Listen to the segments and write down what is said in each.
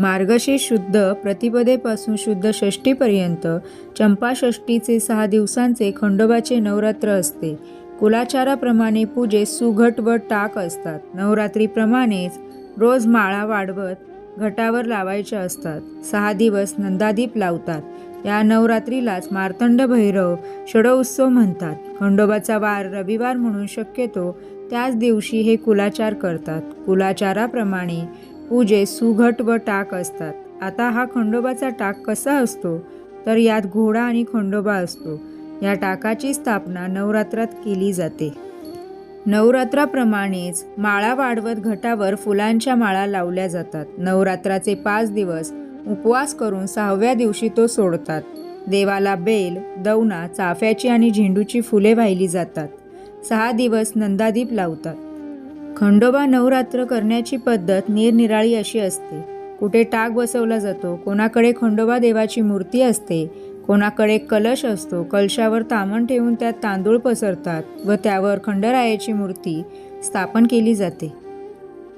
मार्गशीर्ष शुद्ध प्रतिपदेपासून शुद्ध षष्टीपर्यंत चंपाषष्टीचे सहा दिवसांचे खंडोबाचे नवरात्र असते. कुलाचाराप्रमाणे पूजेत सुघट व टाक असतात. नवरात्रीप्रमाणेच रोज माळा वाढवत घटावर लावायच्या असतात. सहा दिवस नंदादीप लावतात. या नवरात्रीलाच मार्तंड भैरव षडोत्सव म्हणतात. खंडोबाचा वार रविवार म्हणून शक्यतो त्याच दिवशी हे कुलाचार करतात. कुलाचाराप्रमाणे पूजे सुघट व टाक असतात. आता हा खंडोबाचा टाक कसा असतो? तर यात घोडा आणि खंडोबा असतो. या टाकाची स्थापना नवरात्रात केली जाते. नवरात्राप्रमाणेच माळा वाढवत घटावर फुलांच्या माळा लावल्या जातात. नवरात्राचे पाच दिवस उपवास करून सहाव्या दिवशी तो सोडतात. देवाला बेल दवना चाफ्याची आणि झेंडूची फुले वाहिली जातात. सहा दिवस नंदादीप लावतात. खंडोबा नवरात्र करण्याची पद्धत निरनिराळी अशी असते. कुठे टाक बसवला जातो कोणाकडे खंडोबा देवाची मूर्ती असते कोणाकडे कलश असतो कलशावर तामण ठेवून त्यात तांदूळ पसरतात व त्यावर खंडरायाची मूर्ती स्थापन केली जाते.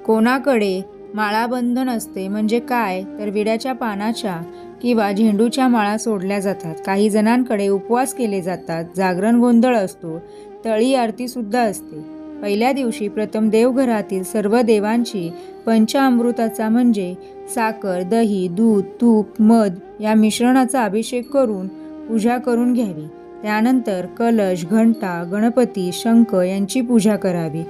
कोणाकडे माळाबंधन असते म्हणजे काय तर विड्याच्या पानाच्या किंवा झेंडूच्या माळा सोडल्या जातात. काही जणांकडे उपवास केले जातात जागरण गोंधळ असतो तळी आरतीसुद्धा असते. पहिल्या दिवशी प्रथम देवघरातील सर्व देवांची पंचामृताचा म्हणजे साखर दही दूध तूप मध या मिश्रणाचा अभिषेक करून पूजा करून घ्यावी. त्यानंतर कलश घंटा गणपती शंख यांची पूजा करावी.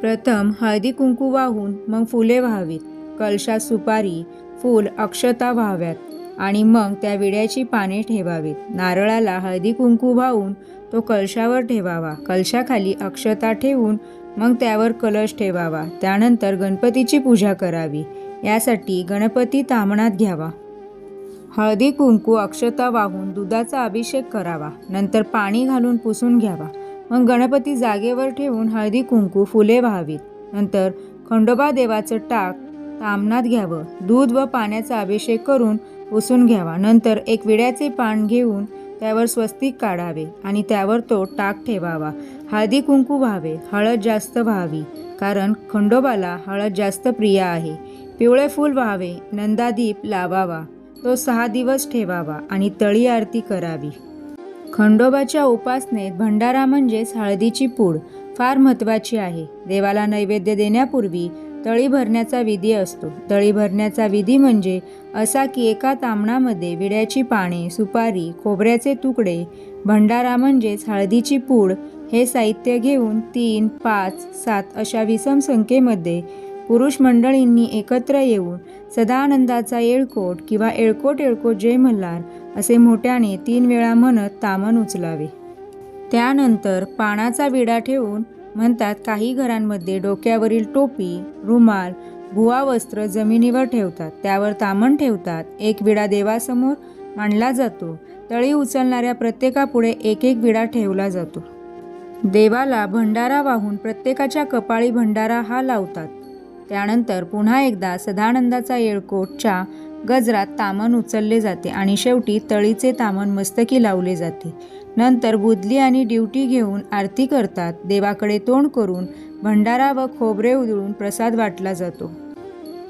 प्रथम हळदी कुंकू वाहून मग फुले व्हावीत. कलशात सुपारी फूल अक्षता व्हाव्यात. आणि मग त्या विड्याची पाने ठेवावीत. नारळाला हळदी कुंकू वाहून तो कलशावर ठेवावा. कलशाखाली अक्षता ठेवून मग त्यावर कलश ठेवावा. त्यानंतर गणपतीची पूजा करावी. यासाठी गणपती तामणात घ्यावा. हळदी कुंकू अक्षता वाहून दुधाचा अभिषेक करावा. नंतर पाणी घालून पुसून घ्यावा. मग गणपती जागेवर ठेवून हळदी कुंकू फुले व्हावीत. नंतर खंडोबा देवाचं टाक तामणात घ्यावं. दूध व पाण्याचा अभिषेक करून पुसून घ्यावा. नंतर एक विड्याचे पान घेऊन त्यावर स्वस्तिक काढावे आणि त्यावर तो टाक ठेवावा. हळदी कुंकू व्हावे हळद जास्त व्हावी कारण खंडोबाला हळद जास्त प्रिय आहे. पिवळे फूल व्हावे नंदादीप लावावा तो सहा दिवस ठेवावा आणि तळी आरती करावी. खंडोबाच्या उपासनेत भंडारा म्हणजेच हळदीची पूड फार महत्त्वाची आहे. देवाला नैवेद्य देण्यापूर्वी तळी भरण्याचा विधी असतो. तळी भरण्याचा विधी म्हणजे असा की एका तामणामध्ये विड्याची पाने सुपारी खोबऱ्याचे तुकडे भंडारा म्हणजेच हळदीची पूड हे साहित्य घेऊन तीन पाच सात अशा विषम संख्येमध्ये पुरुष मंडळींनी एकत्र येऊन सदानंदाचा येळकोट किंवा येळकोट येळकोट जय मल्हार असे मोठ्याने तीन वेळा म्हणत तामन उचलावे. त्यानंतर पानाचा विडा ठेवून म्हणतात काही घरांमध्ये डोक्यावरील टोपी रुमाल भुवा वस्त्र जमिनीवर ठेवतात. त्यावर तामण ठेवतात. एक विडा देवासमोर मांडला जातो. तळी उचलणाऱ्या प्रत्येकापुढे एक एक विडा ठेवला जातो. देवाला भंडारा वाहून प्रत्येकाच्या कपाळी भंडारा हा लावतात. त्यानंतर पुन्हा एकदा सदानंदाचा येळकोटच्या गजरात तामण उचलले जाते आणि शेवटी तळीचे तामण मस्तकी लावले जाते. नंतर बुदली आणि ड्युटी घेऊन आरती करतात. देवाकडे तोंड करून भंडारा व खोबरे उधळून प्रसाद वाटला जातो.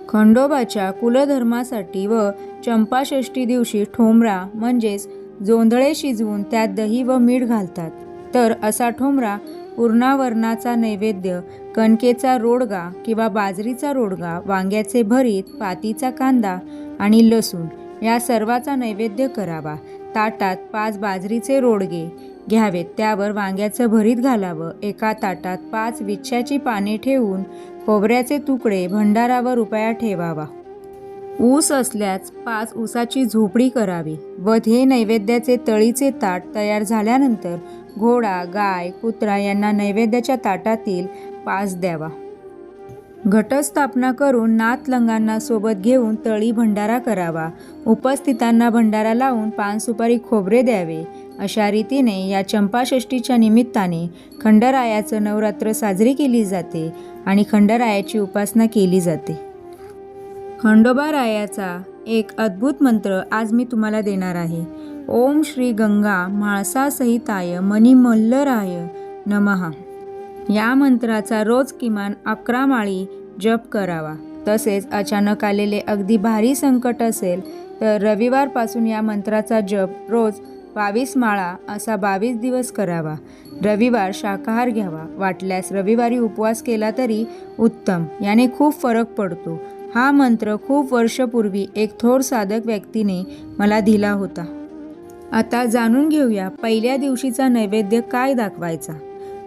खंडोबाच्या कुलधर्मासाठी व चंपाषष्ठी दिवशी ठोंबरा म्हणजेच जोंधळे शिजवून त्यात दही व मीठ घालतात. तर असा ठोंबरा पूर्णावरणाचा नैवेद्य कणकेचा रोडगा किंवा बाजरीचा रोडगा वांग्याचे भरीत पातीचा कांदा आणि लसूण या सर्वाचा नैवेद्य करावा. ताटात पाच बाजरीचे रोडगे घ्यावेत. त्यावर वांग्याचं भरीत घालावं. एका ताटात पाच विच्छाची पाने ठेवून खोबऱ्याचे तुकडे भंडारावर उपाया ठेवावा. ऊस असल्यास पाच ऊसाची झोपडी करावी. व हे नैवेद्याचे तळीचे ताट तयार झाल्यानंतर घोडा गाय कुत्रा यांना नैवेद्याच्या ताटातील पास द्यावा. घटस्थापना करून नातलंगांना सोबत घेऊन तळी भंडारा करावा. उपस्थितांना भंडारा लावून पान सुपारी खोबरे द्यावे. अशा रीतीने या चंपाषष्टीच्या निमित्ताने खंडरायाचं नवरात्र साजरी केली जाते आणि खंडरायाची उपासना केली जाते. खंडोबा रायाचा एक अद्भुत मंत्र आज मी तुम्हाला देणार आहे. ओम श्री गंगा म्हाळसासहिताय मणिमल्लराय नमहा या मंत्राचा रोज किमान अकरा माळी जप करावा. तसेच अचानक आलेले अगदी भारी संकट असेल तर रविवारपासून या मंत्राचा जप रोज बावीस माळा असा बावीस दिवस करावा. रविवार शाकाहार घ्यावा. वाटल्यास रविवारी उपवास केला तरी उत्तम याने खूप फरक पडतो. हा मंत्र खूप वर्षपूर्वी एक थोर साधक व्यक्तीने मला दिला होता. आता जाणून घेऊया पहिल्या दिवशीचा नैवेद्य काय दाखवायचा?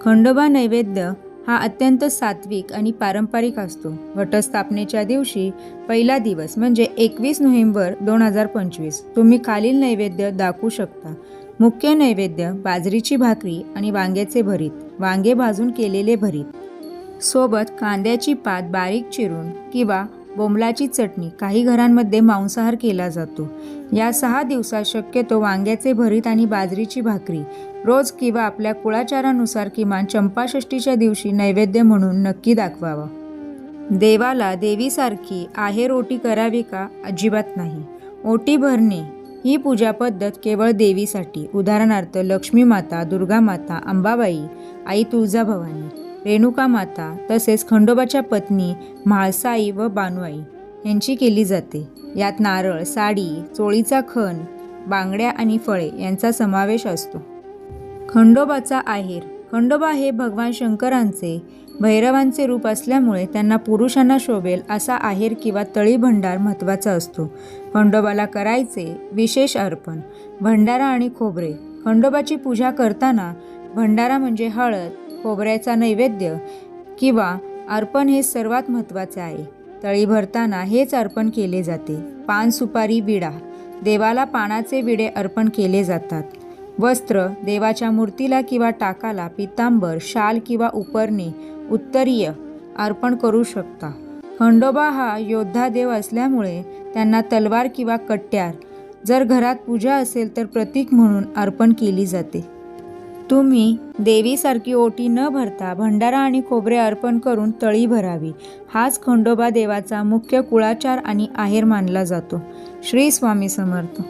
खंडोबा नैवेद्य हा अत्यंत सात्विक आणि पारंपरिक असतो. घटस्थापनेच्या दिवशी पहिला दिवस म्हणजे एकवीस नोव्हेंबर दोन हजार पंचवीस. तुम्ही खालील नैवेद्य दाखवू शकता. मुख्य नैवेद्य बाजरीची भाकरी आणि वांग्याचे भरीत. वांगे भाजून केलेले भरीत. सोबत कांद्याची पात बारीक चिरून किंवा बोंबलाची चटणी. काही घरांमध्ये मांसाहार केला जातो. या सहा दिवसात शक्यतो वांग्याचे भरीत आणि बाजरीची भाकरी. रोज किंवा आपल्या कुळाचारानुसार किमान चंपाषष्टीच्या दिवशी नैवेद्य म्हणून नक्की दाखवावा. देवाला देवीसारखी आहेर ओटी करावी का? अजिबात नाही. ओटी भरणे ही पूजा पद्धत केवळ देवीसाठी. उदाहरणार्थ लक्ष्मी माता दुर्गा माता अंबाबाई आई तुळजाभवानी. रेणुका माता तसेच खंडोबाच्या पत्नी म्हाळसाई व बानुआई यांची केली जाते. यात नारळ साडी चोळीचा खण बांगड्या आणि फळे यांचा समावेश असतो. खंडोबाचा आहेर. खंडोबा हे भगवान शंकरांचे भैरवांचे रूप असल्यामुळे त्यांना पुरुषांना शोभेल असा आहेर किंवा तळी भंडार महत्त्वाचा असतो. खंडोबाला करायचे विशेष अर्पण भंडारा आणि खोबरे. खंडोबाची पूजा करताना भंडारा म्हणजे हळद खोबऱ्याचा नैवेद्य किंवा अर्पण हे सर्वात महत्त्वाचे आहे. तळी भरताना हेच अर्पण केले जाते. पान सुपारी विडा. देवाला पानाचे विडे अर्पण केले जातात. वस्त्र देवाच्या मूर्तीला किंवा टाकाला पितांबर शाल किंवा उपरणे उत्तरीय अर्पण करू शकता. खंडोबा हा योद्धा देव असल्यामुळे त्यांना तलवार किंवा कट्यार. जर घरात पूजा असेल तर प्रतीक म्हणून अर्पण केली जाते. तुम्ही देवीसारखी ओटी न भरता भंडारा आणि खोबरे अर्पण करून तळी भरावी. हाच खंडोबा देवाचा मुख्य कुळाचार आणि आहेर मानला जातो. श्री स्वामी समर्थ.